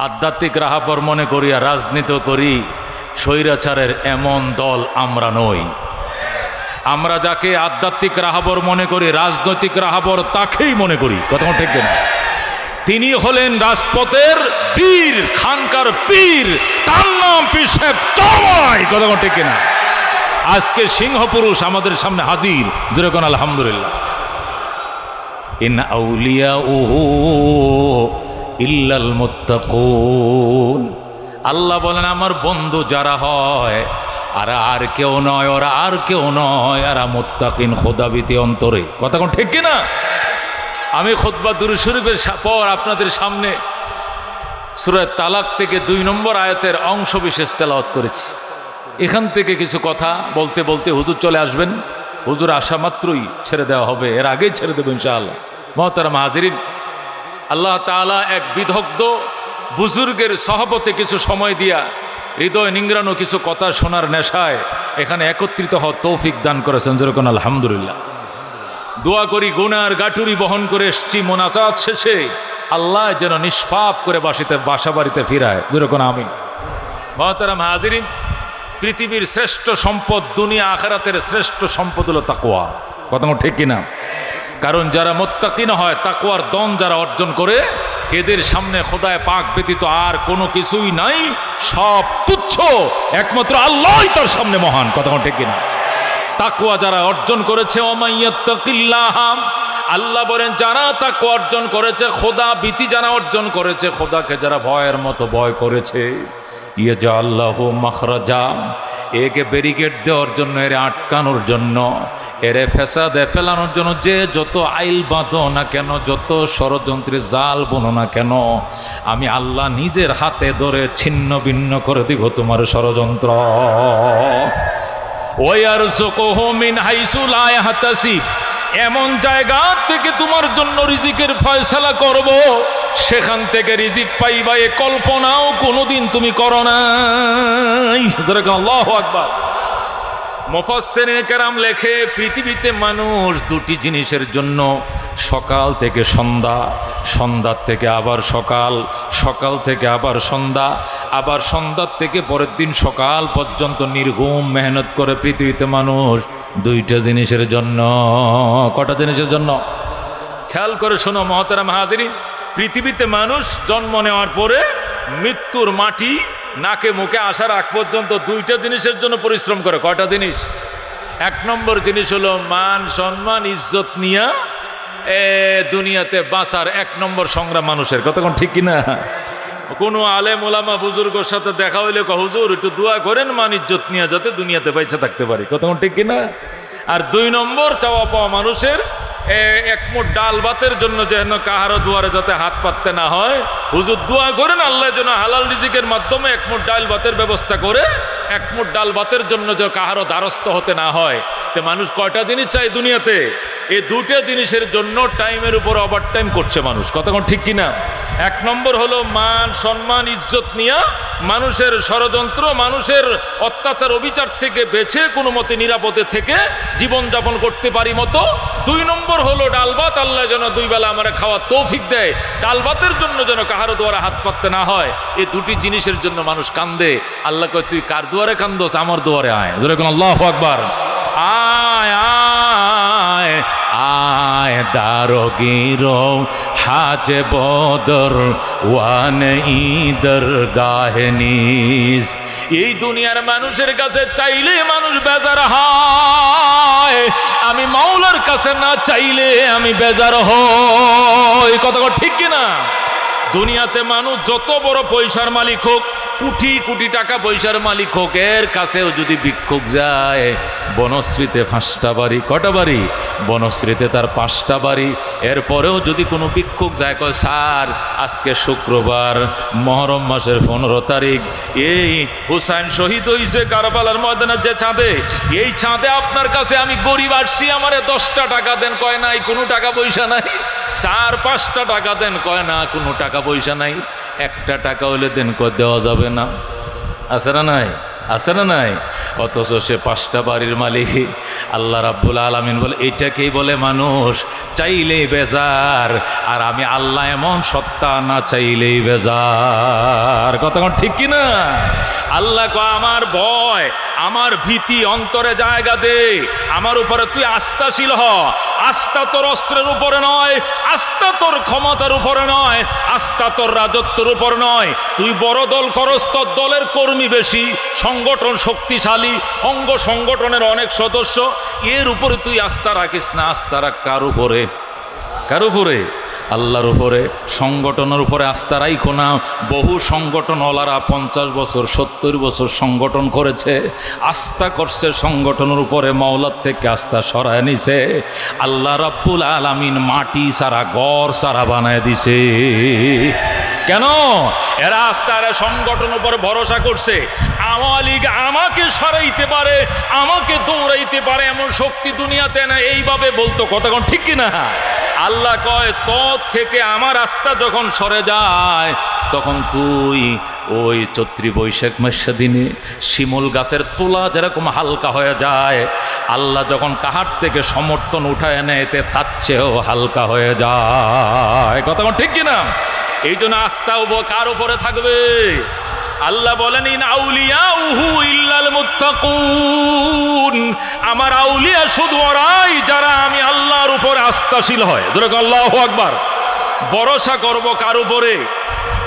আধ্যাত্মিক রাহাপর মনে করিয়া রাজনীতি করি, স্বৈরাচারের এমন দল আমরা নই। আমরা যাকে আধ্যাত্মিক রাহাবর মনে করি, রাজনৈতিক রাহাবর তাকেই মনে করি। কথা ঠিক না। তিনি হলেন রাজপথের বীর, খানকার পীর, তার নাম পীর সাহেব কথা ঠিক কিনা আজকে সিংহ পুরুষ আমাদের সামনে হাজির। যেরকম আলহামদুলিল্লাহ। ইন আউলিয়া ওহো ইল্লাল মুত্তাকুন। আল্লাহ বলেন, আমার বন্ধু যারা হয়, আর আর কেউ নয়, ওরা আর কেউ নয় আর মুত্তাকিন খোদাবিতি অন্তরে। কথা কোন ঠিক কিনা? আমি খোদবা দুরু শরীফের পর আপনাদের সামনে সুরায় তালাক থেকে দুই নম্বর আয়াতের অংশ বিশেষ তেলাওয়াত করেছি। এখান থেকে কিছু কথা বলতে বলতে হুজুর চলে আসবেন। হুজুর আসা মাত্রই ছেড়ে দেওয়া হবে, এর আগেই ছেড়ে দেবেন ইনশাআল্লাহ। মহতারাম হাজিরিন আল্লাহ তাআলা এক বিধগ্ধ বুজুর্গের সহবতে কিছু সময় দিয়া হৃদয় নিংড়ানো কিছু কথা শোনার নেশায় এখানে একত্রিত হওয়া তৌফিক দান করেছেন। যেরকম আলহামদুলিল্লাহ। দোয়া করি গুনার গাটুরি বহন করে এসছি মোনাচাত শেষে। আল্লাহ যেন নিষ্পাপ করে বাসিতে বাসা বাড়িতে ফিরায় যেরকম আমি মহতারাম হাজিরিন, পৃথিবীর শ্রেষ্ঠ সম্পদ, দুনিয়া আখারাতের শ্রেষ্ঠ সম্পদ হলো তাকুয়া কথা ঠিক কিনা? কারণ যারা মোত্তাকিন হয় তাকুয়ার দন যারা অর্জন করে, এদের সামনে খোদায় পাক ব্যতীত আর কোনো কিছুই নাই। সব তুচ্ছ, একমাত্র আল্লাহই তার সামনে মহান। কথা ঠিক কিনা? তাকুয়া যারা অর্জন করেছে অমাইয়াত্তাকিল্লাহ আল্লাহ বলেন, যারা তাকে অর্জন করেছে, খোদা ভীতি যারা অর্জন করেছে, খোদাকে যারা ভয়ের মতো ভয় করেছে। ইয়ে যা আল্লাহ মাখরাজা। একে ব্যারিকেড দেওয়ার জন্য, এরে আটকানোর জন্য, এরে ফেসাদে ফেলানোর জন্য যে যত আইল বাঁধো না কেন, যত ষড়যন্ত্রের জাল বোনো না কেন, আমি আল্লাহ নিজের হাতে ধরে ছিন্ন ভিন্ন করে দিব তোমার ষড়যন্ত্র। ওয়ারযুকুহু মিন হাইসু লা ইয়াহতাসিব। এমন জায়গা থেকে তোমার জন্য রিজিকের ফয়সালা করব। সেখান থেকে রিজিক পাইবা, এ কল্পনাও কোনোদিন তুমি করো যেরকম আল্লাহু আকবার। মুফাসসিরিন কেরাম লেখে, পৃথিবীতে মানুষ দুটি জিনিসের জন্য সকাল থেকে সন্ধ্যা, সন্ধ্যার থেকে আবার সকাল সকাল থেকে আবার সন্ধ্যা, আবার সন্ধ্যার থেকে পরের দিন সকাল পর্যন্ত নির্ঘুম মেহনত করে পৃথিবীতে মানুষ দুইটা জিনিসের জন্য। কটা জিনিসের জন্য? খেয়াল করে শোনো মহতারা মাহাদিনী পৃথিবীতে মানুষ জন্ম নেওয়ার পরে মৃত্যুর মাটি নাকে মুখে আসার আগ পর্যন্ত দুইটা জিনিসের জন্য পরিশ্রম করে। কয়টা জিনিস? এক নম্বর জিনিস হলো মান, সম্মান, ইজ্জত নিয়া এ দুনিয়াতে বাঁচার এক নম্বর সংগ্রাম মানুষের। কতক্ষণ ঠিক কিনা? কোনো আলেম ওলামা বুজুর্গর সাথে দেখা হইলে হুজুর, একটু দোয়া করেন, মান, ইজ্জত নিয়ে যাতে দুনিয়াতে বেঁচে থাকতে পারি। কতক্ষণ ঠিক কিনা? আর দুই নম্বর, চাওয়া পাওয়া মানুষের এ, এক মুঠ ডাল ভাতের জন্য যেন কাহারো দুয়ারে যাতে হাত পাততে না হয়। হুজুর দোয়া করেন আল্লাহ যেন হালাল রিজিকের মাধ্যমে এক মুঠ ডাল ভাতের ব্যবস্থা করে এক মুঠ ডাল ভাতের জন্য যে কাহারো দ্বারস্থ হতে না হয়। তে মানুষ কয়টা জিনিস চাই দুনিয়াতে? এই দুটো জিনিসের জন্য টাইমের উপর ওভার টাইম করছে মানুষ। কতক্ষণ ঠিক কিনা? এক নম্বর হলো মান সম্মান ইজ্জত নিয়া মানুষের ষড়যন্ত্র মানুষের অত্যাচার অবিচার থেকে বেছে কোনো মতে নিরাপদে থেকে জীবনযাপন করতে পারি মতো। দুই নম্বর হলো ডালবাত আল্লাহ যেন দুই বেলা আমার খাওয়া তৌফিক দেয়। ডালবাতের জন্য যেন কাহারো দুয়ারে হাত পাততে না হয় এই দুটি জিনিসের জন্য মানুষ কান্দে। আল্লাহ কয়, তুই কার দুয়ারে কান্দোস? আমার দুয়ারে আয়। যেরকম আল্লাহ আকবার। আয় আয়। আয় দারোগির হাজ বদর, ওয়ান ইদর গাহনিস এই দুনিয়ার মানুষের কাছে চাইলে মানুষ বেজার হয়। আমি মাওলার কাছে না চাইলে আমি বেজার হই। কথা ঠিক কিনা? দুনিয়াতে মানুষ যত বড় পয়সার মালিক হোক, কোটি কোটি টাকা পয়সার মালিক হোক, এর কাছেও যদি ভিক্ষুক যায়, বনশ্রীতে পাঁচটা বাড়ি, কটা বাড়ি? বনশ্রীতে তার পাঁচটা বাড়ি। এরপরেও যদি কোনো ভিক্ষুক যায়, কয়, স্যার, আজকে শুক্রবার, মহরম মাসের পনেরো তারিখ। এই হুসাইন শহীদ হইছে কারবালার ময়দানের যে চাঁদে। এই চাঁদে আপনার কাছে আমি গরিব আসছি, আমারে দশটা টাকা দেন। কয়, নাই, কোনো টাকা পয়সা নাই। চার পাঁচটা টাকা দেন। কয়, না, কোনো টাকা পয়সা নাই একটা টাকা হলে দেন দেওয়া যাবে না। আছে না নাই? আছে না নাই? অথচ সে পাঁচটা বাড়ির মালিক। আল্লাহ রাব্বুল আলমিন বলে এইটাকেই বলে মানুষ চাইলেই বেজার। আর আমি আল্লাহ এমন সত্তা না চাইলেই বেজার। কথা ঠিক কি না আল্লাহ কয়, আমার ভয়, আমার ভীতি অন্তরে জায়গা দে। আমার উপরে তুই আস্থাশীল হ। আস্থা তোর অস্ত্রের উপরে নয়, আস্থা তোর ক্ষমতার উপরে নয়, আস্থা তোর রাজত্বের উপর নয়। তুই বড় দল করস, তোর দলের কর্মী বেশি সংগঠন শক্তিশালী, অঙ্গ সংগঠনের অনেক সদস্য, এর উপরে তুই আস্থা রাখিস না, আস্থা রাখ কার উপরে? কার উপরে? আল্লাহর উপরে, সংগঠনের উপরে আস্থা রাইখো না। বহু সংগঠন ওলারা পঞ্চাশ বছর, সত্তর বছর সংগঠন করেছে। আস্থা করছে সংগঠনের উপরে, মাওলার থেকে আস্থা সরায় নিছে। আল্লাহ রাব্বুল আলামিন মাটি সারা গড় সারা বানায় দিছে। কেন? এরা আস্তার সংগঠন উপর ভরসা করছে। আওয়ামী লীগ আমাকে সরাইতে পারে, আমাকে দৌড়াইতে পারে, এমন শক্তি দুনিয়াতে না, এইভাবে বলতো কতক্ষণ ঠিক কিনা? আল্লাহ কয়, তোর থেকে আমার আস্থা যখন সরে যায়, তখন তুই ওই চৈত্রী বৈশাখ মাসের দিনে শিমুল গাছের তোলা যেরকম হালকা হয়ে যায়, আল্লাহ যখন কাহার থেকে সমর্থন উঠায় নেয় এতে তার চেয়েও হালকা হয়ে যায়। কথা ঠিক কিনা? এই জন্য আস্থা কার উপরে থাকবে? আল্লাহ বলেন, ইন আউলিয়া ইল্লাল আমার আউলিয়া শুধু ওরাই যারা আমি আল্লাহর উপরে আস্থাশীল হয়। ধরে আল্লাহ আকবার। ভরসা করব কার উপরে?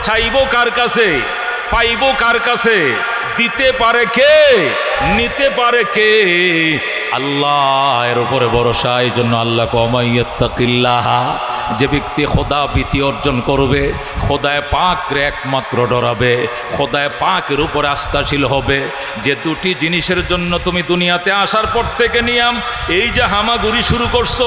চাইব কার কাছে? পাইবো কার কাছে? দিতে পারে কে? নিতে পারে কে? আল্লাহ এর উপরে ভরসা, এই জন্য আল্লাহ কমাইয়াত্তাকিল্লাহ যে ব্যক্তি খোদা ভীতি অর্জন করবে, খোদায় পাকরে একমাত্র ডরাবে, খোদায় পাকের উপরে আস্থাশীল হবে। যে দুটি জিনিসের জন্য তুমি দুনিয়াতে আসার পর থেকে নিয়াম, এই যে হামাগুড়ি শুরু করছ,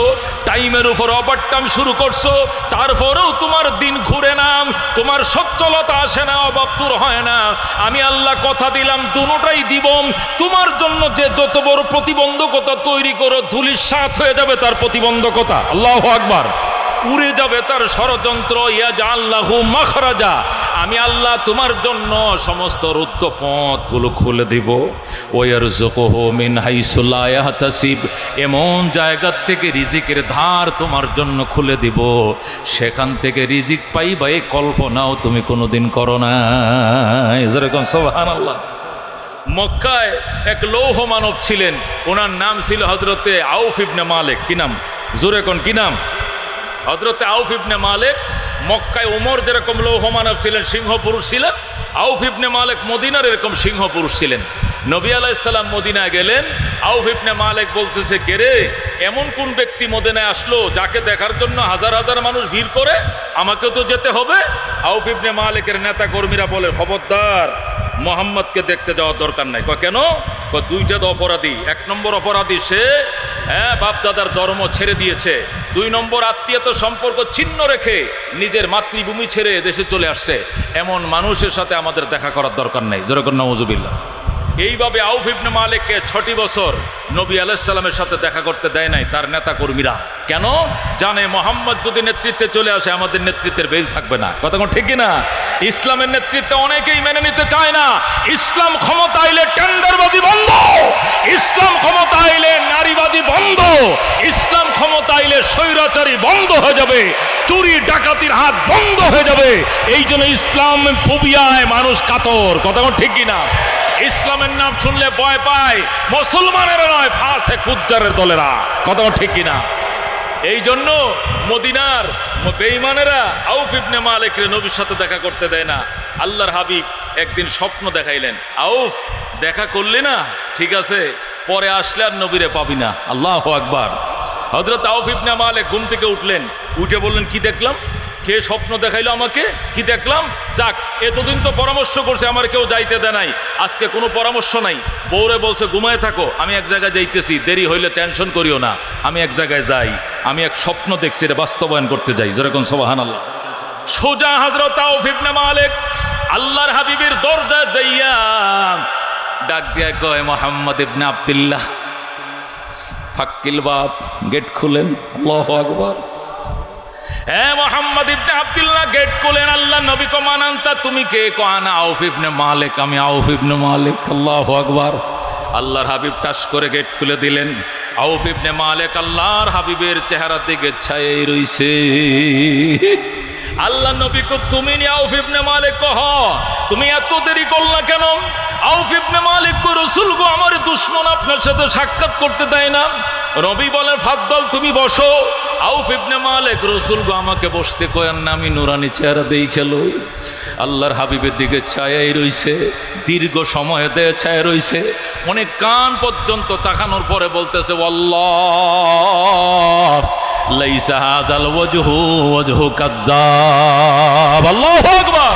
টাইমের উপর ওভারটাইম শুরু করছ, তারপরেও তোমার দিন ঘুরে নাম তোমার সচ্ছলতা আসে না, অভাব দূর হয় না। আমি আল্লাহ কথা দিলাম, দুটাই দিব। তোমার জন্য যে যত বড় প্রতিবন্ধকতা তৈরি করো, ধুলির সাথ হয়ে যাবে তার প্রতিবন্ধকতা। আল্লাহ আকবার। উড়ে যাবে তার ষড়যন্ত্র ইয়াজা আল্লাহু মাখরাজা। আমি আল্লাহ তোমার জন্য সমস্ত রুদ্ধ পথগুলো খুলে দিব। ওয়ার জোকোহো মিন হাইসুল্লাহ ইয়াহতাসিব। এমন জায়গার থেকে রিজিকের ধার তোমার জন্য খুলে দিব। সেখান থেকে রিজিক পাইবা, এই কল্পনাও তুমি কোনোদিন করো না যেরকম সোহান আল্লাহ মক্কায় এক লৌহ মানব ছিলেন। ওনার নাম ছিল হজরতে আউফ ইবনে মালিক। কি নাম? জোরে কোন, কি নাম? হজরতে আউফ ইবনে মালিক মক্কায় উমর যেরকম লৌহ মানব ছিলেন, সিংহ পুরুষ ছিলেন আউফ ইবনে মালিক মদিনার এরকম সিংহ পুরুষ ছিলেন। নবী আলাইসাল্লাম মদিনায় গেলেন। আউফ ইবনে মালিক বলতেছে কেরে এমন কোন ব্যক্তি মদিনায় আসলো যাকে দেখার জন্য হাজার হাজার মানুষ ভিড় করে? আমাকেও তো যেতে হবে। আউফ ইবনে মালিকের নেতা কর্মীরা বলে, খবরদার মোহাম্মদকে দেখতে যাওয়ার দরকার নাই। কেন? দুইটা তো অপরাধী। এক নম্বর অপরাধী সে হ্যাঁ বাপদাদার ধর্ম ছেড়ে দিয়েছে। দুই নম্বর আত্মীয়ত সম্পর্ক ছিন্ন রেখে নিজের মাতৃভূমি ছেড়ে দেশে চলে আসছে। এমন মানুষের সাথে আমাদের দেখা করার দরকার নেই। যেরকম নওয়াজুবিল্লাহ এইভাবে আউফ ইবনে মালিককে ছটি বছর নবী আলাইসাল্লামের সাথে দেখা করতে দেয় নাই তার নেতা কর্মীরা কেন? জানে মোহাম্মদ যদি নেতৃত্বে চলে আসে, আমাদের নেতৃত্বের বেল থাকবে না। কথা কোন ঠিক না? ইসলামের নেতৃত্বে অনেকেই মেনে নিতে চায় না। ইসলাম ক্ষমতা আইলে টেন্ডারবাজি বন্ধ। ইসলাম ক্ষমতা আইলে নারীবাদী বন্ধ। ইসলাম ক্ষমতা আইলে স্বৈরাচারী বন্ধ হয়ে যাবে। চুরি, ডাকাতির হাত বন্ধ হয়ে যাবে। এই জন্য ইসলাম ফোবিয়ায় মানুষ কাতর। কথা কোন ঠিক না? ইসলামের নাম শুনলে ভয় পায়। মুসলমানেরা নয়, ফাঁসে কুজ্জারের দলেরা। কথা ঠিক কিনা? এই জন্য মদিনার বেঈমানেরা আউফ ইবনে মালিকরে নবীর সাথে দেখা করতে দেয় না। আল্লাহর হাবিব একদিন স্বপ্ন দেখাইলেন। আউফ, দেখা করলি না? ঠিক আছে, পরে আসলে আর নবীরে পাবি না। আল্লাহ আকবার। হজরত আউফ ইবনে মালিক ঘুম থেকে উঠলেন। উঠে বললেন, কি দেখলাম? কে স্বপ্ন দেখাইলো আমাকে? কি দেখলাম? যাক, এতদিন তো পরামর্শ করছে, আমার কেউ যাইতে দেয় নাই। আজকে কোনো পরামর্শ নাই। বউরে বলছে, ঘুমায় থাকো, আমি এক জায়গায় যাইতেছি, দেরি হইলে টেনশন করিও না। আমি এক জায়গায় যাই, আমি এক স্বপ্ন দেখছি, এটা বাস্তবায়ন করতে যাই। যেরকম সোবাহান আল্লাহ সোজা হাজরত মালিক, আল্লাহর হাবিবের দরজা যাইয়া ডাক দিয়া কয়, মোহাম্মদ ইবনে আব্দুল্লাহ, ফাক্কিল বাপ, গেট খুলেন, আল্লাহ আকবার। হ্যাঁ আব্দুল্লাহ খুলেন, আল্লাহ নবী তুমি কে? মালিক, আমি আল্লাহু আল্লাহর হাবিব টাস করে গেট খুলে দিলেন। আল্লাহর হাবিবের চেহারা দিকে রইছে। আল্লাহ তুমি কহ তুমি এত দেরি করলা কেন? আউফ মালিক কো, রসুল গো, আমার দুশ্মন আপনার সাথে সাক্ষাৎ করতে দেয় না। রবি বলেন, ফাদ্দল, তুমি বসো। আউফ ইবনে মালিক রসুল গো আমাকে বসতে কয়েন না আমি নুরানি চেহারা দেই খেলো। আল্লাহর হাবিবের দিকে ছায়াই রইছে, দীর্ঘ সময় দেয় ছায়া রইছে। অনেক কান পর্যন্ত তাকানোর পরে বলতেছে, আল্লাহ, লাইসা হাজাল ওয়াজহু ওয়াজহু কাজ্জাব। আল্লাহু আকবার।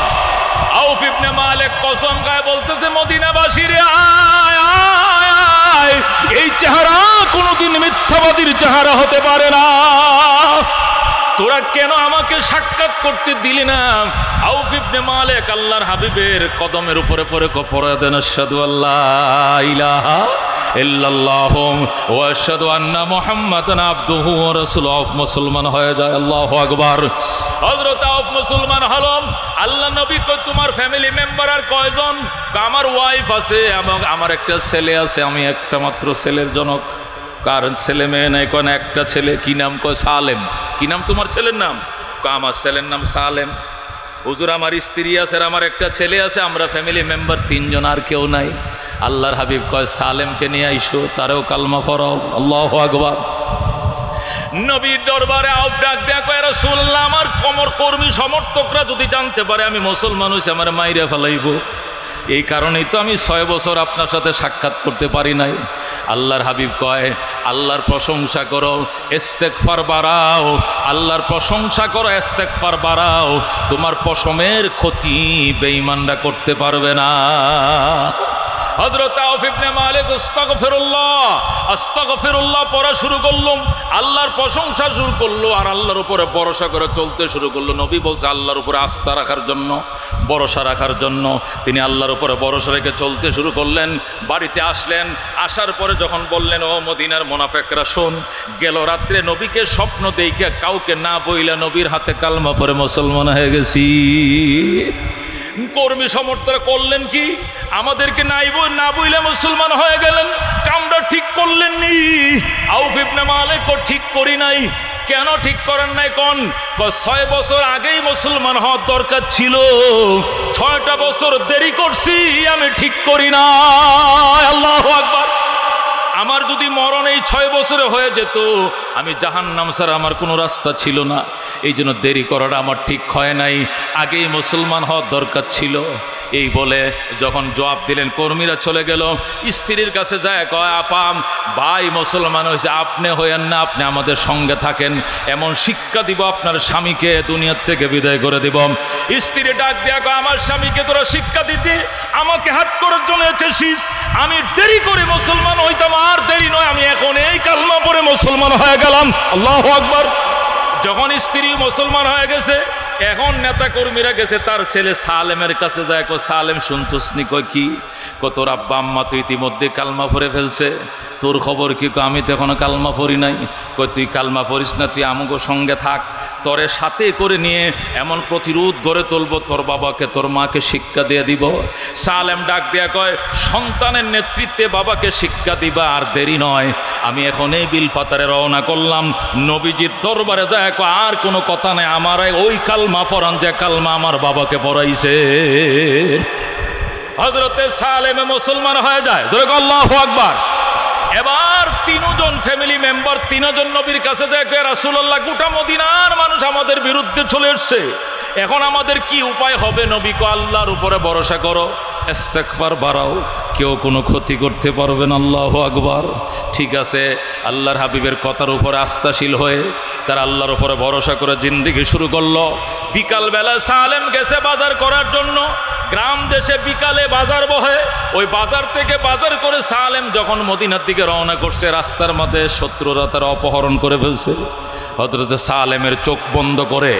আউফ ইবনে মালিক কসম খায় বলতেছে, মদিনাবাসী রে আয় আয় এই চেহারা কোনোদিন মিথ্যাবাদীর চেহারা হতে পারে না। তোরা কেন আমাকে সাক্ষাৎ করতে দিলি না? আউফ ইবনে মালিক, আল্লাহর হাবিবের কদমের উপরে পরে পরে দেন আল্লাহ ইলাহা ইল্লাল্লাহ ওয়া আশহাদু আন্না মুহাম্মাদান আবদুহু ওয়া রাসূলুহু। মুসলমান হয়ে আকবার। আউফ মুসলমান তোমার ফ্যামিলি মেম্বার আর কয়জন? কয়, আমার ওয়াইফ আছে এবং আমার একটা ছেলে আছে আমি একটা মাত্র ছেলের জনক। কারণ ছেলে মেয়ে নাই কোন একটা ছেলে। কি নাম? কয় সালেম। কি নাম তোমার ছেলের নাম? আমার ছেলের নাম সালেম। হুজুর আমার স্ত্রী আছে আমার একটা ছেলে আছে আমরা ফ্যামিলি মেম্বার তিনজন আর কেউ নাই। আল্লাহর হাবিব কয়, সালেমকে নিয়ে আইসো, তারেও কালমা ফরাও আল্লাহ আকবার। নবীর দরবারে আউট ডাক দেয়া কয় রাসূলুল্লাহ, আমার কমর কর্মী সমর্থকরা যদি জানতে পারে আমি মুসলমান হইছি আমার মাইরে ফেলাইব। এই কারণেই তো আমি ছয় বছর আপনার সাথে সাক্ষাৎ করতে পারি নাই। আল্লাহর হাবিব কয়, আল্লাহর প্রশংসা করো ইস্তেকফার বাড়াও। আল্লাহর প্রশংসা করো ইস্তেকফার বাড়াও। তোমার পশমের ক্ষতি বেঈমানরা করতে পারবে না। হযরত আউফ ইবনে মালিক, আস্তাগফিরুল্লাহ আস্তাগফিরুল্লাহ পড়া শুরু করলাম। আল্লাহর প্রশংসা শুরু করল আর আল্লাহর উপরে ভরসা করে চলতে শুরু করল। নবী বলছে, আল্লাহর উপরে আস্থা রাখার জন্য, ভরসা রাখার জন্য। তিনি আল্লাহর উপরে ভরসা রেখে চলতে শুরু করলেন। বাড়িতে আসলেন। আসার পরে যখন বললেন, ও মদিনার মোনাফেকরা, শোন, গেল রাত্রে নবীকে স্বপ্ন দেখে কাউকে না বইলা নবীর হাতে কালমা পরে মুসলমান হয়ে গেছি। কর্মী সমর্থরা করলেন কি? আমাদেরকে নাই না বইলে মুসলমান হয়ে গেলেন। কামটা ঠিক করলেন নি আউফ ইবনে মালিক ঠিক করি নাই। কেন ঠিক করেন নাই কন? ছয় বছর আগেই মুসলমান হওয়ার দরকার ছিল। ছয়টা বছর দেরি করছি, আমি ঠিক করি না আল্লাহ আকবার। আমার যদি মরণ এই ছয় বছরে হয়ে যেত, আমি জাহান নাম ছাড়া আমার কোনো রাস্তা ছিল না। এই জন্য দেরি করাটা আমার ঠিক হয় নাই। আগেই মুসলমান হওয়ার দরকার ছিল। এই বলে যখন জবাব দিলেন, কর্মীরা চলে গেল। স্ত্রীর কাছে যায়, কয় আপাম ভাই মুসলমান হয়েছে, আপনি হইয়েন না, আপনি আমাদের সঙ্গে থাকেন। এমন শিক্ষা দিব আপনার স্বামীকে, দুনিয়ার থেকে বিদায় করে দিব। স্ত্রী ডাক দেয়া কয়, আমার স্বামীকে তোরা শিক্ষা দিতে, আমাকে হাত করার জন্য এসেছিস, আমি দেরি করে মুসলমান হইতাম, আর দেরি নয়, আমি এখন এই কালমা পরে মুসলমান হয়ে গেলাম। আল্লাহ আকবার। যখন স্ত্রী মুসলমান হয়ে গেছে এখন নেতা কর্মীরা গেছে, তার ছেলে সালেমের কাছে যায় কো সালেম শুনতসনি কয়, কি? কো তোর আব্বা, আম্মা তো ইতিমধ্যে কালমা পরে ফেলছে। তোর খবর কি? আমি তো এখনও কালমা পড়ি নাই। কই তুই কালমা পড়িস না, তুই আমগো সঙ্গে থাক। তোরে সাথে করে নিয়ে এমন প্রতিরোধ গড়ে তুলবো, তোর বাবাকে, তোর মাকে শিক্ষা দিয়ে দিব। সালেম ডাক দেয়া কয়, সন্তানের নেতৃত্বে বাবাকে শিক্ষা দিবা আর দেরি নয়। আমি এখন এই বিল পাতারে রওনা করলাম। নবীজির দরবারে যায় আর কোনো কথা নাই। আমার ওই কালমা পড়ান যে কালমা আমার বাবাকে পড়াইছে। হজরতে সালেমে মুসলমান হয়ে যায়। ধরে আল্লাহ আকবার। এবার তিনজন ফ্যামিলি মেম্বার তিনজন নবীর কাছে দেখে রাসুল্লাহ গোটা মদিনার মানুষ আমাদের বিরুদ্ধে চলে এসছে। এখন আমাদের কি উপায় হবে নবীকে আল্লাহর উপরে ভরসা করো। ইস্তেকবার বাড়াও কেউ কোনো ক্ষতি করতে পারবে না, আল্লাহ আকবার। ঠিক আছে, আল্লাহর হাবিবের কথার উপরে আস্থাশীল হয়ে তারা আল্লাহর উপরে ভরসা করে জিন্দিগি শুরু করল। বিকালবেলা সালেম গেছে বাজার করার জন্য। গ্রাম দেশে বিকালে বাজার বহে। ওই বাজার থেকে বাজার করে সালেম যখন মদিনার দিকে রওনা করছে, রাস্তার মধ্যে শত্রুরা তারা অপহরণ করে ফেলছে। হজরত সালেমের চোখ বন্ধ করে,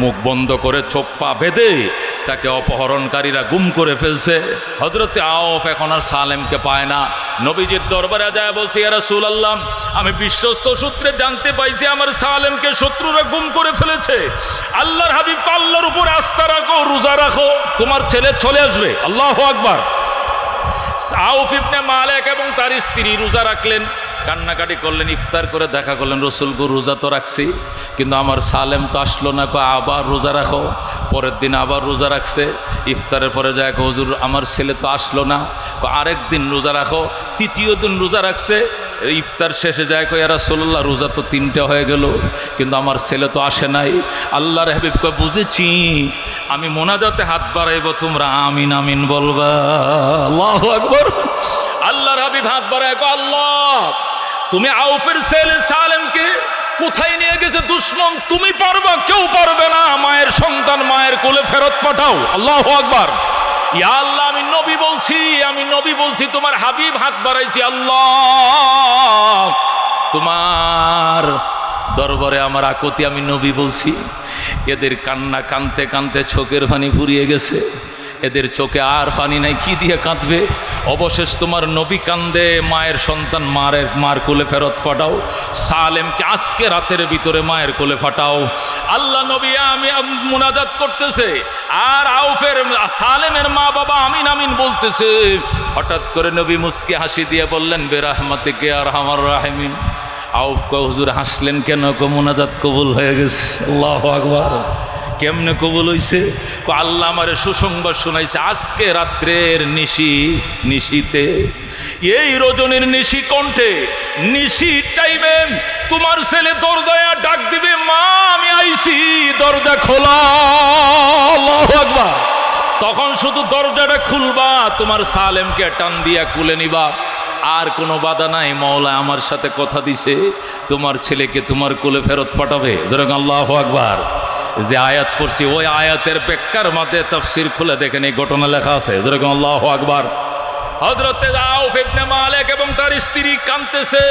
মুখ বন্ধ করে চোখ পা বেঁধে তাকে অপহরণকারীরা গুম করে ফেলছে। হজরতে আওফ এখন আর সালেমকে পায় না। নবীজির দরবারে যায় বলছি রাসূল আল্লাহ আমি বিশ্বস্ত সূত্রে জানতে পাইছি আমার সালেমকে শত্রুরা গুম করে ফেলেছে। আল্লাহর হাবিব আল্লাহর উপর আস্থা রাখো, রোজা রাখো, তোমার ছেলে চলে আসবে। আল্লাহ আকবার। আউফ ইবনে মালেক এবং তার স্ত্রী রোজা রাখলেন। কান্নাকাটি করলেন, ইফতার করে দেখা করলেন রসুল গো রোজা তো রাখছি, কিন্তু আমার সালেম তো আসলো না কো আবার রোজা রাখো। পরের দিন আবার রোজা রাখছে, ইফতারের পরে যায় হুজুর, আমার ছেলে তো আসলো না। আরেক দিন রোজা রাখো। তৃতীয় দিন রোজা রাখছে, ইফতার শেষে যায় কো এরা সোল্লাহ রোজা তো তিনটে হয়ে গেল, কিন্তু আমার ছেলে তো আসে নাই। আল্লাহর হাবিব কয়, বুঝেছি, আমি মোনাজাতে হাত বাড়াইব, তোমরা আমিন আমিন বলবা। আল্লাহ আকবর। আল্লাহর হাবিব হাত বাড়ায় আল্লাহ তুমি আউফের ছেলে সালেমকে কোথায় নিয়ে গেছে দুশ্মন? তুমি পারবা? কেউ পারবে না। মায়ের সন্তান মায়ের কোলে ফেরত পাঠাও। আল্লাহ আকবার। ইয়া আল্লাহ, আমি নবী বলছি, আমি নবী বলছি, তোমার হাবিব হাত বাড়াইছি। আল্লাহ, তোমার দরবারে আমার আকতি আমি নবী বলছি। এদের কান্না কানতে কানতে চোখের পানি ফুরিয়ে গেছে। এদের চোখে আর পানি নাই, কি দিয়ে কাঁদবে? অবশেষ তোমার নবী কান্দে, মায়ের সন্তান মারের, মার কোলে ফেরত পাঠাও সালেমকে আজকে রাতের ভিতরে মায়ের কোলে ফাটাও। আল্লাহ নবী আমি মুনাজাত করতেছে। আর আউফের সালেমের মা বাবা আমিন আমিন বলতেছে। হঠাৎ করে নবী মুসকে হাসি দিয়ে বললেন বেরাহমাতে কে আর আমার রাহেমিন। আউফ ক হুজুর হাসলেন কেন মুনাজাত কবুল হয়ে গেছে। আল্লাহ আকবার। কেমনে কবুল হইছে? আল্লাহ আমারে সুসংবাদ শুনাইছে, আজকে রাত্রের নিশি, নিশিতে। এই রজনীর নিশি কণ্ঠে, নিশি টাইমে তোমার ছেলে দরজায় ডাক দিবে, মা, আমি আইছি, দরজা খোলা। আকবার। তখন শুধু দরজাটা খুলবা, তোমার সালেমকে টান দিয়া কুলে নিবা। আর কোনো বাধা নাই মৌলা আমার সাথে কথা দিছে, তোমার ছেলেকে তোমার কোলে ফেরত পাঠাবে। ধরেন আল্লাহ আকবার। যে আয়াত পড়ছি, ওই আয়াতের বেকার মধ্যে তফসির খুলে দেখেন, এই ঘটনা লেখা আছে। যেরকম আল্লাহ আকবার। হজরতে ইবনে মালিক এবং তার স্ত্রী কাঁদতেছে,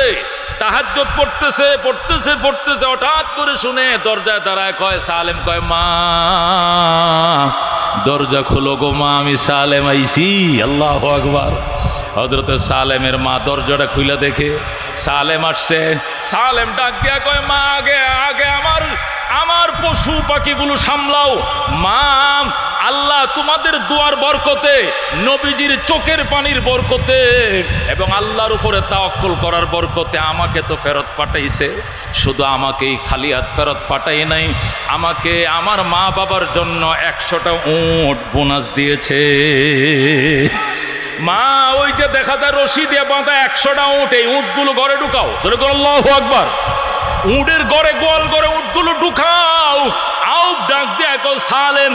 তাহাজ্জুদ পড়তেছে পড়তেছে পড়তেছে, হঠাৎ করে শুনে দরজায় দাঁড়ায় কয়, সালেম, কয়, মা, দরজা খুলো গো মা, আমি সালেম আইছি, আল্লাহ আকবার। হজরতে সালেমের মা দরজাটা খুলে দেখে, সালেম আসছে। সালেম ডাক দিয়া কয়, মা, আগে আগে আমার আমার পশু পাখিগুলো সামলাও। মা আল্লাহ তোমাদের দুয়ার বরকতে, নবীজির চোখের পানির বরকতে এবং আল্লাহর উপরে তাওয়াক্কুল করার বরকতে আমাকে তো ফেরত পাঠাইছে। শুধু আমাকেই খালি হাত ফেরত পাঠাই নাই, আমাকে আমার মা বাবার জন্য একশোটা উঁট বোনাস দিয়েছে। মা, ওই যে দেখা যায় রশি দিয়ে বাঁধা একশোটা উঁট, এই উঁটগুলো ঘরে ঢুকাও। ধরে করো আল্লাহ আকবার। উঁটের গড়ে গোয়াল করে উটগুলো ঢুকাও। আউ ডাক দিয়ে এখন সালেন,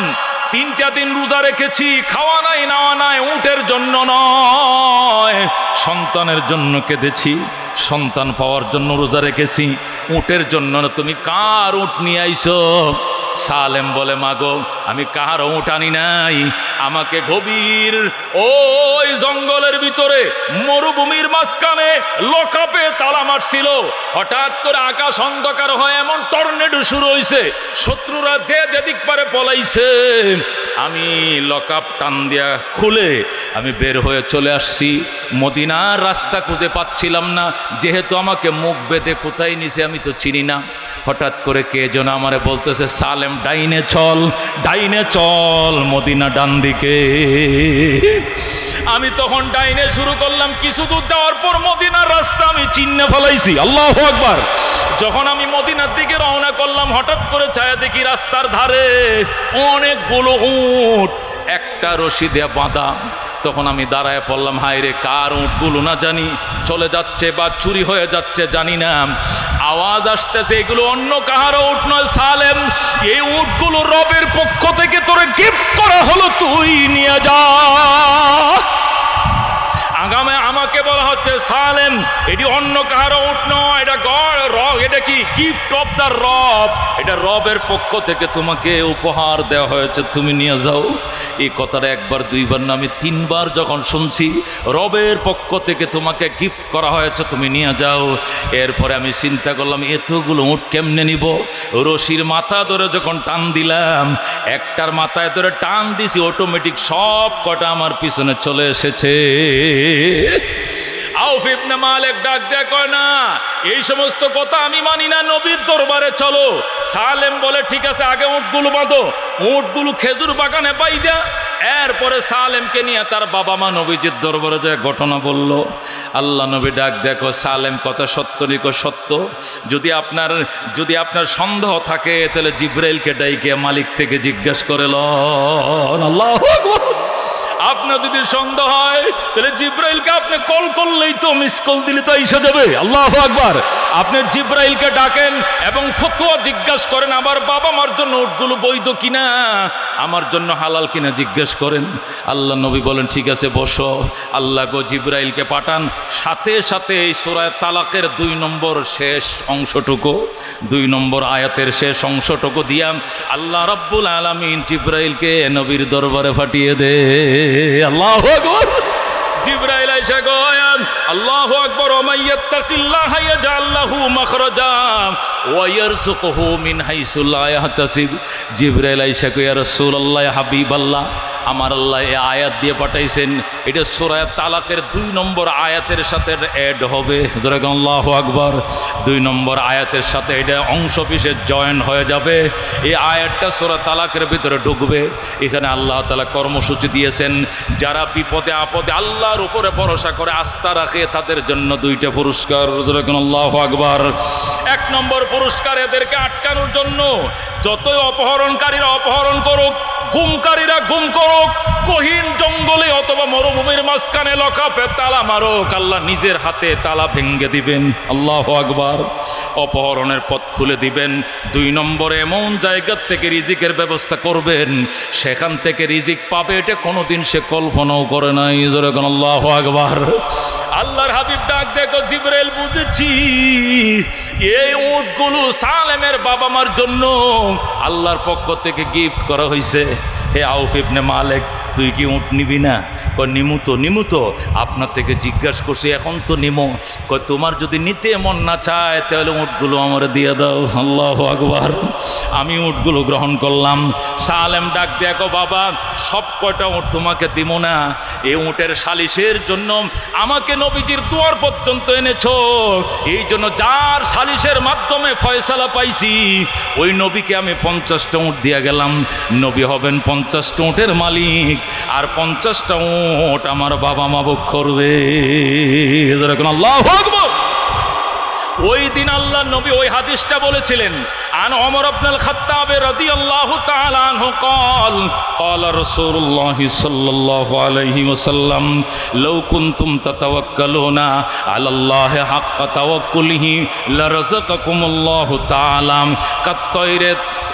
তিনটা দিন রোজা রেখেছি, খাওয়া নাই, নাওয়া নাই, উটের জন্য নয়। সন্তানের জন্য কেঁদেছি, সন্তান পাওয়ার জন্য রোজা রেখেছি, উটের জন্য। তুমি কার উট নিয়ে আইছো সালেম বলে, মাগো, আমি কার উট আনি নাই। আমাকে গভীর ওই জঙ্গলের ভিতরে মরুভূমির মাঝখানে লকাপে তালা মারছিল। হঠাৎ করে আকাশ অন্ধকার হয় এমন টর্নেডো শুরু হয়েছে শত্রুরা যে যেদিক পারে পলাইছে। আমি লকআপ টান দিয়া খুলে আমি বের হয়ে চলে আসছি। মদিনার রাস্তা খুঁজে পাচ্ছিলাম না, যেহেতু আমাকে মুখ বেঁধে কোথায় নিছে আমি তো চিনি না। হঠাৎ করে কে যেন আমারে বলতেছে সালেম ডাইনে চল ডাইনে চল মদিনা ডান দিকে। আমি তখন ডাইনে শুরু করলাম, কিছু দূর যাওয়ার পর মদিনার রাস্তা আমি চিহ্নে ফেলাইছি। আল্লাহ আকবার। যখন আমি মদিনার দিকে রওনা করলাম, হঠাৎ করে ছায়া দেখি রাস্তার ধারে অনেকগুলো উঠ একটা রশি দেয়া বাঁধা। তখন আমি দাঁড়ায় পড়লাম হায়রে কার উঠগুলো না জানি? চলে যাচ্ছে বা চুরি হয়ে যাচ্ছে জানি না। আওয়াজ আসতেছে, এগুলো অন্য কাহারও উঠ নয় সালেম। এই উঠগুলো রবের পক্ষ থেকে তোরে গিফট করা হলো, তুই নিয়ে যা। আগামে আমাকে বলা হচ্ছে, সালেম, এটি অন্য কারও উঠ নয়, এটা গড়, রব, এটা কি গিফট অফ দ্য রব? এটা রবের পক্ষ থেকে তোমাকে উপহার দেওয়া হয়েছে, তুমি নিয়ে যাও। এই কথাটা একবার, দুইবার না, আমি তিনবার যখন শুনছি, রবের পক্ষ থেকে তোমাকে গিফট করা হয়েছে, তুমি নিয়ে যাও। এরপরে আমি চিন্তা করলাম, এতগুলো উঠ কেমনে নিব? রশির মাথা ধরে যখন টান দিলাম, একটার মাথায় ধরে টান দিছি অটোমেটিক সব কটা আমার পিছনে চলে এসেছে। মালিক ডাক না, এই সমস্ত কথা আমি নবীর দরবারে চলো। সালেম বলে, ঠিক আছে, আগে বাঁধো। খেজুর বাগানে পাই এরপরে সালেমকে নিয়ে তার বাবা মা ঘটনা বলল। আল্লাহ নবী ডাক দেখো সালেম কত সত্য নিকো সত্য? যদি আপনার যদি আপনার সন্দেহ থাকে, তাহলে জিব্রাইলকে ডাইকে মালিক থেকে জিজ্ঞেস করে লন। আল্লাহ আপনার যদি সন্দেহ হয় তাহলে জিব্রাইলকে আপনি কল করলেই তো মিস কল দিলে তো এসে যাবে। আল্লাহ আকবার। আপনি জিব্রাইলকে ডাকেন এবং ফতোয়া জিজ্ঞাসা করেন, আমার বাবা মার জন্য উটগুলো বৈধ কিনা? আমার জন্য হালাল কিনা? জিজ্ঞেস করেন। আল্লাহ নবী বলেন, ঠিক আছে, বসো। আল্লাহ গো জিব্রাইলকে পাঠান। সাথে সাথে এই সুরায় তালাকের দুই নম্বর শেষ অংশটুকু, দুই নম্বর আয়াতের শেষ অংশটুকু দিয়াম আল্লাহ রব্বুল আলমিন জিব্রাইলকে নবীর দরবারে ফাটিয়ে দে। আল্লাহ জিব্রাইল আইসা গয়ান আল্লাহু আকবার জিব্রাইল আইসা ইয়া রাসূলুল্লাহ, ইয়া হাবিবাল্লাহ, আমার আল্লাহ এই আয়াত দিয়ে পাঠাইছেন, এটা সূরা তালাকের দুই নম্বর আয়াতের সাথে অ্যাড হবে। আল্লাহু আকবার। দুই নম্বর আয়াতের সাথে এটা অংশ বিশেষ জয়েন হয়ে যাবে। এই আয়াতটা সূরা তালাকের ভিতরে ঢুকবে। এখানে আল্লাহ তাআলা কর্মসূচি দিয়েছেন, যারা বিপদে আপদে আল্লাহর উপরে ভরসা করে, আস্থা রাখে তাদের জন্য দুইটা পুরস্কার? আকবার। এক নম্বর পুরস্কার এদেরকে আটকানোর জন্য যতই অপহরণকারীরা অপহরণ করুক গুমকারীরা গুম করুক কহিন জঙ্গলে অথবা মরুভূমির মাঝখানে লকাপে তালা মারুক, আল্লাহ নিজের হাতে তালা ভেঙ্গে দিবেন। আল্লাহ আকবার। অপহরণের পথ খুলে দিবেন। দুই নম্বরে, এমন জায়গার থেকে রিজিকের ব্যবস্থা করবেন, সেখান থেকে রিজিক পাবে এটা কোনোদিন সে কল্পনাও করে নাই। আল্লাহ আকবার। আল্লাহর হাবিব ডাক দেখো জিব্রাইল, বুঝেছি। এই উটগুলো সালেমের বাবা মার জন্য আল্লাহর পক্ষ থেকে গিফট করা হয়েছে হে আউফ ইবনে মালিক, তুই কি উঠ নিবি না? কয়, নিমু তো নিমু তো। আপনার থেকে জিজ্ঞাসা করছি, এখন তো নিমো। কয়, তোমার যদি নিতে মন না চায়, তাহলে উটগুলো আমার দিয়ে দাও। আল্লাহ আকবার। আমি উটগুলো গ্রহণ করলাম। সালেম ডাক দেখো বাবা, সব কয়টা উট তোমাকে দিব না? এই উটের সালিশের জন্য আমাকে নবীজির দুয়ার পর্যন্ত এনেছ। এই জন্য যার সালিশের মাধ্যমে ফয়সালা পাইছি, ওই নবীকে আমি পঞ্চাশটা উঁট দিয়ে গেলাম। নবী হবেন পঞ্চাশটা উঁটের মালিক, আর পঞ্চাশটা উঁট আমার বাবা মা ভোগ করবে। আল্লাহ ওই দিন আল্লাহ নবী ওই হাদিসটা বলেছিলেন আন ওমর আব্দুল খাত্তাব রাদিয়াল্লাহু তাআলা আনহু قال قال رسول الله صلى الله عليه وسلم لو كنتم تتوكلون على الله حق توكله لرزقكم الله تعالى كالطير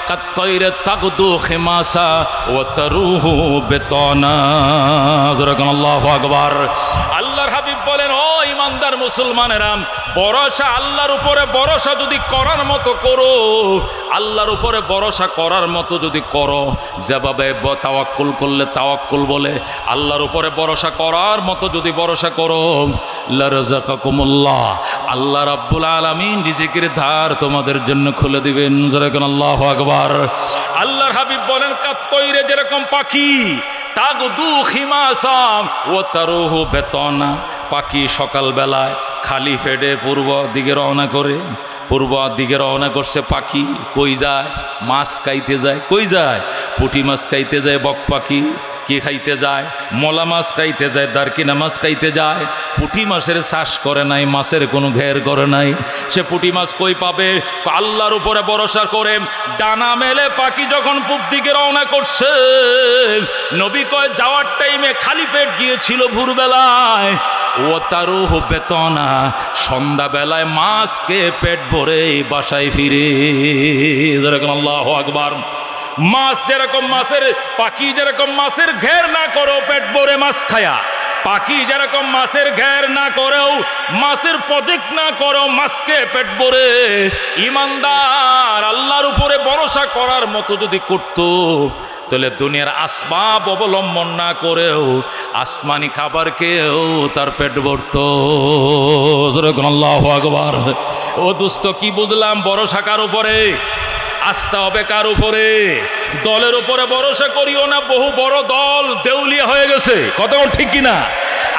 কাত্তইরে তাগদু খেমাসা ও তরুহু বেতনা যেরকম আল্লাহ ইমানদার মুসলমানেরা, ভরসা আল্লাহর উপরে ভরসা যদি করার মতো করো, আল্লাহর উপরে ভরসা করার মতো যদি করো, যেভাবে তাওয়াক্কুল করলে তাওয়াক্কুল বলে, আল্লাহর উপরে ভরসা করার মতো যদি ভরসা করো লারজাকাকুমুল্লাহ আল্লাহ রাব্বুল আলামিন রিজিকের ধার তোমাদের জন্য খুলে দিবেন। যেরকম আল্লাহ আকবার। আল্লাহর হাবিব বলেন, কাত্তইরে যেরকম পাখি, তাগদু খিমাসাম ও তারুহু বেতনা। পাখি সকালবেলায় খালি ফেডে পূর্ব দিকে রওনা করে, পূর্ব দিকে রওনা করছে পাখি, কই যায়? মাছ খাইতে যায়, কই যায়? পুঁটি মাছ খাইতে যায় বক পাখি। কি খাইতে যায়? মলা মাছ খাইতে যায়, দারকিনা মাছ খাইতে যায়। পুঁটি মাছের চাষ করে নাই, মাছের কোনো ঘের করে নাই। সে পুঁটি মাছ কই পাবে? আল্লাহর উপরে ভরসা করে ডানা মেলে পাখি যখন পূব দিকে রওনা করছে। নবী কয়, যাওয়ার টাইমে খালি পেট গিয়েছিল ভোরবেলায়। ও তারও বেতনা, সন্ধ্যাবেলায় মাছকে পেট ভরে বাসায় ফিরে। আল্লাহ আকবার। মাছ যেরকম মাছের, পাখি যেরকম মাছের, ঘের না করো পেট ভরে মাছ খায়া। পাখি যেরকম মাছের, ঘের না করেও মাছের প্রজেক্ট না করো মাছকে পেট ভরে। ইমানদার, আল্লাহর উপরে ভরসা করার মতো যদি করতো, তাহলে দুনিয়ার আসবাব অবলম্বন না করেও আসমানি খাবার খেয়েও তার পেট ভরত। আল্লাহ ও দুস্থ কি বুঝলাম? ভরসা কার উপরে? আস্থা হবে কার উপরে? দলের উপরে ভরসা করিও না, বহু বড় দল দেউলিয়া হয়ে গেছে। কথা ঠিক কিনা?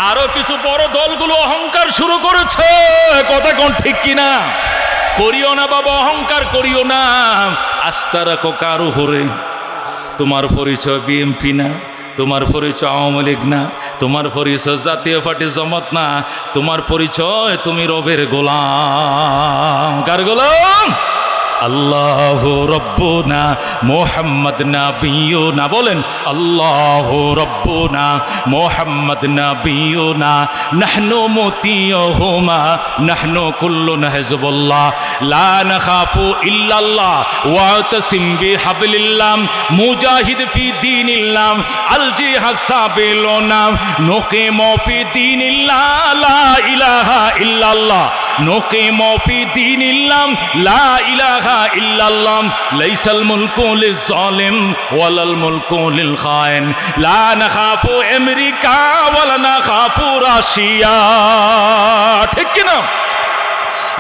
আরও কিছু বড় দলগুলো অহংকার শুরু করেছে। কথা কোন ঠিক কিনা? করিও না বাবা, অহংকার করিও না। আস্থা রাখো কার উপরে? তোমার পরিচয় বিএমপি না, তোমার পরিচয় আওয়ামী লীগ না, তোমার পরিচয় জাতীয় পার্টি জমত না, তোমার পরিচয় তুমি রবের গোলাম। কার গোলাম? আল্লাহ রব্বু না মোহাম্মদ না বিও না বলেন, আল্লাহ রব্বু না মোহাম্মদ না বিও না নাহনো মতিও হোমা নাহনো কুল্লু নাহজবুল্লাহ লা নাখাফু ইল্লাল্লাহ, ওয়াতাসিম বিহাবলিল্লাহ, মুজাহিদ ফি দীনিল্লাহ আলজি হাসাবিলুনা নুকিম ফি দীনিল্লাহ, লা ইলাহা ইল্লাল্লাহ, নুকিম ফি দীনিল্লাহ, লা ইলাহা ইল্লাল্লাহ, লাইসাল মুলকু লিজালিম ওয়ালাল মুলকু লিল খায়েন লা নাখাফু আমেরিকা, ওয়ালা নাখাফু রাশিয়া। ঠিক কি না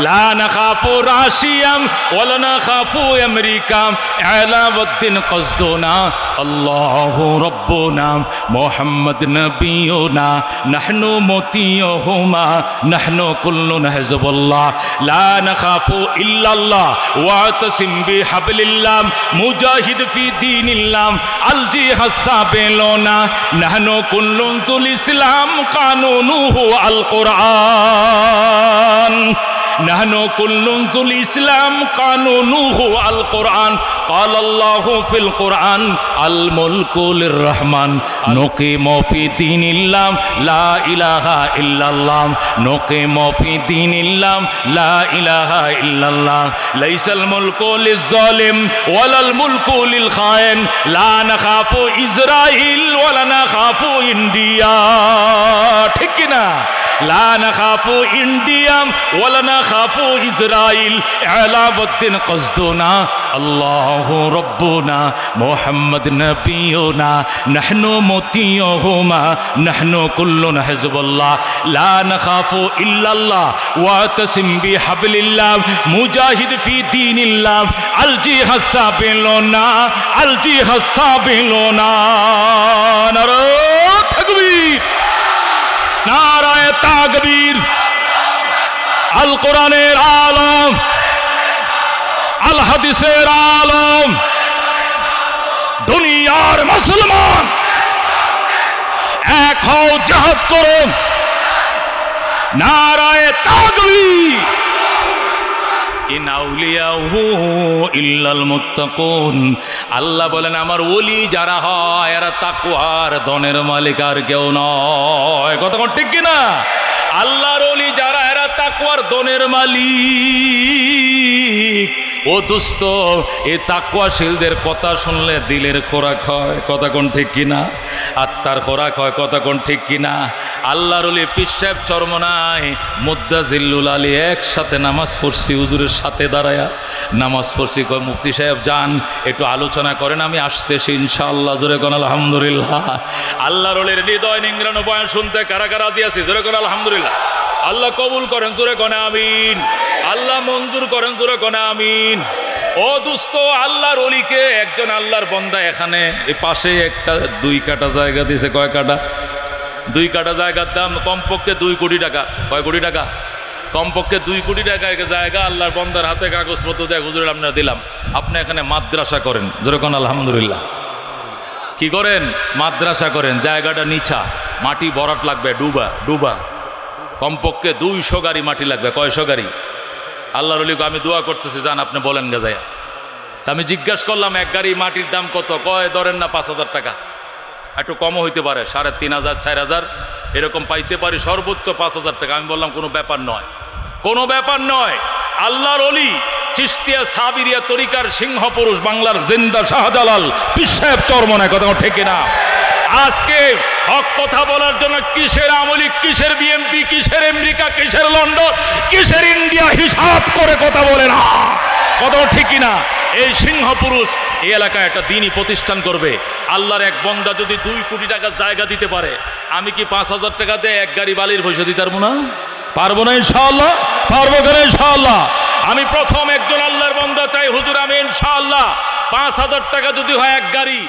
লা নাখাফু রাশিয়াম ওয়ালা নাখাফু আমেরিকাম। আলা ওয়াদ্দিন কসদুনা, আল্লাহ রব্বুনা, মুহাম্মদ নবিয়ুনা, নাহনু মতিয়ুহুমা, নাহনু কুল্লুন হিজবুল্লাহ লা নাখাফু ইল্লাল্লাহ, ওয়াতাসিম বিহাবলিল্লাহ, মুজাহিদ ফি দীনিল্লাহ আলজি হাসাবেলোনা নাহনু কুল্লুন তুল ইসলাম আল কোরআন قانونه القرآن نحن كل ذو الإسلام قانونه القرآن قال الله في القرآن الملك للرحمن نقيم في دين الله لا إله إلا الله نقيم في دين الله لا إله إلا الله ليس الملك للظالم ولا الملك للخائن لا نخاف إسرائيل ولا نخاف إنديا ঠিক না লা নাখাফু ইন্ডিয়াম ওয়ালা নাখাফু ইসরাইল। আলাউদ্দিন কসদুনা, আল্লাহ রব্বুনা, মোহাম্মদ নবিয়ুনা, নাহনু মতিয়ুহুমা, নাহনু কুল্লুন হিজবুল্লাহ। লা নাখাফু ইল্লাল্লাহ, ওয়াতাসিম বিহাবলিল্লাহ, মুজাহিদ ফি দীনিল্লাহ আলজি হাসাবিলুনা আলজি হাসাবিলুনা নারা তাকবীর। আল কোরআনের আলম। আল হাদিসের আলম। দুনিয়ার মুসলমান। এক হও জাহাদ করুন। নারায় তাকবীর। ইল্লাল আল্লাহ বলেন, আমার ওলি যারা হয়, এরা তাকুয়ার দনের মালিক আর কেউ নয়। কতক্ষণ ঠিক কিনা? আল্লাহর ওলি যারা, এরা তাকুয়ার দনের মালিক। ও দুস্থ এই তাকুয়াশীলদের কথা শুনলে দিলের খোরাক হয়, কথা কোন ঠিক কিনা? আত্মার খোরাক হয়, কথা কোন ঠিক কিনা? আল্লাহর অলি পিসাব চরমনায় মুদ্দা জিল্লুল আলী একসাথে নামাজ পড়ছি, হুজুরের সাথে দাঁড়ায়া নামাজ পড়ছি, কয়, মুফতি সাহেব, যান, একটু আলোচনা করেন, আমি আসতেছি ইনশাআল্লাহ, জোরে কোন আলহামদুলিল্লাহ। আল্লাহর হৃদয় নিংরানো বয়ান শুনতে কারা কারা দিয়েছি জোরে কোন আলহামদুলিল্লাহ। আল্লাহ কবুল করেন, জোরে কোনে আমিন। আল্লাহ মঞ্জুর করেন, জোরে কোনে আমিন। ও দুস্থ আল্লাহর অলিকে, একজন আল্লাহর বন্দা এখানে, এই পাশে একটা দুই কাটা জায়গা দিয়েছে, কয় কাটা দুই কাটা জায়গার দাম কমপক্ষে দুই কোটি টাকা। কয় কোটি টাকা? কমপক্ষে দুই কোটি টাকা জায়গা আল্লাহর বন্দার হাতে কাগজপত্র দেয়, হুজুরের আপনারা দিলাম। আপনি এখানে মাদ্রাসা করেন যেরকম আলহামদুলিল্লাহ। কি করেন? মাদ্রাসা করেন, জায়গাটা নিচা, মাটি ভরাট লাগবে, ডুবা ডুবা। কমপক্ষে দুইশো গাড়ি মাটি লাগবে, কয়শো গাড়ি? আল্লাহর অলি আমি দোয়া করতেছি, যান আপনি বলেন গে যাইয়া। তা আমি জিজ্ঞাসা করলাম, এক গাড়ি মাটির দাম কত? কয়, ধরেন না পাঁচ হাজার টাকা। একটু কমও হইতে পারে, সাড়ে তিন হাজার, চার হাজার, এরকম পাইতে পারি, সর্বোচ্চ পাঁচ হাজার টাকা। আমি বললাম, কোনো ব্যাপার নয়। কোনো ব্যাপার নয়। আল্লাহর অলি চিস্তিয়া সাবিরিয়া তরিকার সিংহ পুরুষ বাংলার জিন্দা শাহজালাল পিসাহেব চরমনায় কথা ঠিক না। আজকে হক কথা বলার জন্য কিসের আমলিক, কিসের বিএমপি কিসের আমেরিকা, কিসের লন্ডন, কিসের ইন্ডিয়া হিসাব করে কথা বলে না। কথা ঠিক কিনা? এই সিংহ পুরুষ এই এলাকায় একটা দিনই প্রতিষ্ঠান করবে। আল্লাহর এক বন্দা যদি দুই কোটি টাকা জায়গা দিতে পারে, আমি কি পাঁচ হাজার টাকা দিয়ে এক গাড়ি বালির পয়সা দিতে পারব না? পারব না ইনশাআল্লাহ? পারব কেন ইনশাআল্লাহ? আমি প্রথম একজন আল্লাহর বন্দা চাই, হুজুর আমি ইনশাআল্লাহ। পাঁচ হাজার টাকা যদি হয় এক গাড়ি